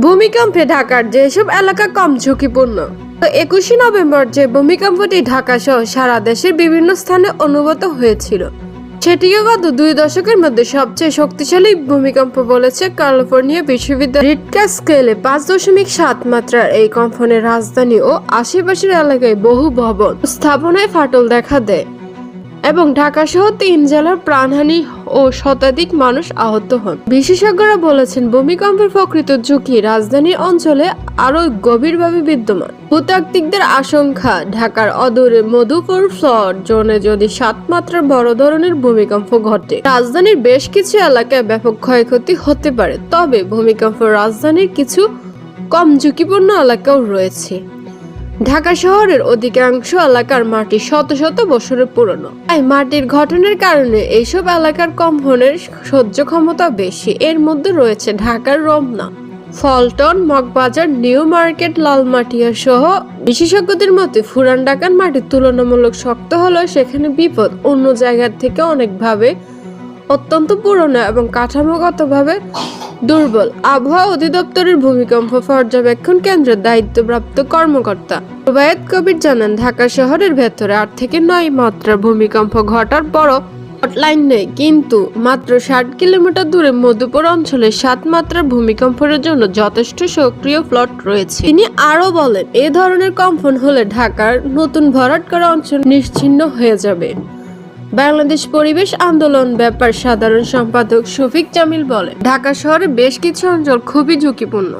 ভূমিকম্পে ঢাকার যেসব এলাকা কম ঝুঁকিপূর্ণ, তো একুশে নভেম্বর যে ভূমিকম্পটি ঢাকা সহ সারা দেশের বিভিন্ন স্থানে অনুভূত হয়েছিল সেটিকে গত দুই দশকের মধ্যে সবচেয়ে শক্তিশালী ভূমিকম্প বলেছে ক্যালিফোর্নিয়া বিশ্ববিদ্যালয়। রিটকা স্কেলে পাঁচ দশমিক সাত মাত্রার এই কম্পনের রাজধানী ও আশেপাশের এলাকায় বহু ভবন স্থাপনায় ফাটল দেখা দেয়। এবং ঢাকা সহ তিন জেলার প্রাণহানি ও শতাধিক মানুষ আহত হন। বিশেষজ্ঞরা বলেছেন, ভূমিকম্পের প্রকৃত ঝুঁকি রাজধানীর অঞ্চলে আরও গভীরভাবে বিদ্যমান। ভূতাত্ত্বিকদের আশঙ্কা, ঢাকার অদূরে মধুপুর ফ্লড জোনে যদি সাত মাত্রার বড় ধরনের ভূমিকম্প ঘটে, রাজধানীর বেশ কিছু এলাকায় ব্যাপক ক্ষয়ক্ষতি হতে পারে। তবে ভূমিকম্প রাজধানীর কিছু কম ঝুঁকিপূর্ণ এলাকাও রয়েছে। ঢাকা শহরের অধিকাংশ এলাকার মাটি শত শত বছরের পুরনো। তাই মাটির গঠনের কারণে এইসব এলাকার কম্পনের সহ্য ক্ষমতা বেশি। এর মধ্যে রয়েছে ঢাকার রমনা, ফলটন, মগবাজার, নিউ মার্কেট, লালমাটিয়া সহ বিশেষজ্ঞদের মতে ফুরান ঢাকার মাটি তুলনামূলক শক্ত হলেও সেখানে বিপদ অন্য জায়গার থেকে অনেকভাবে অত্যন্ত পুরনো এবং কাঠামোগতভাবে দুর্বল আবহাওয়া অধিদপ্তরের ভূমিকম্প পর্যবেক্ষণ কেন্দ্রের দায়িত্বপ্রাপ্ত কর্মকর্তা রুবায়েত কবির জানান, ঢাকা শহরের ভেতরে আট থেকে নয় মাত্রার ভূমিকম্প ঘটার পরও হটলাইন নেই, কিন্তু মাত্র ষাট কিলোমিটার দূরে মধুপুর অঞ্চলে সাত মাত্রার ভূমিকম্পের জন্য যথেষ্ট সক্রিয় ফ্লট রয়েছে। তিনি আরও বলেন, এ ধরনের কম্পন হলে ঢাকার নতুন ভরাট করা অঞ্চল নিশ্চিহ্ন হয়ে যাবে। বাংলাদেশ পরিবেশ আন্দোলন ব্যাপার সাধারণ সম্পাদক শফিক জামিল বলেন, ঢাকা শহরে বেশ কিছু অঞ্চল খুবই ঝুঁকিপূর্ণ।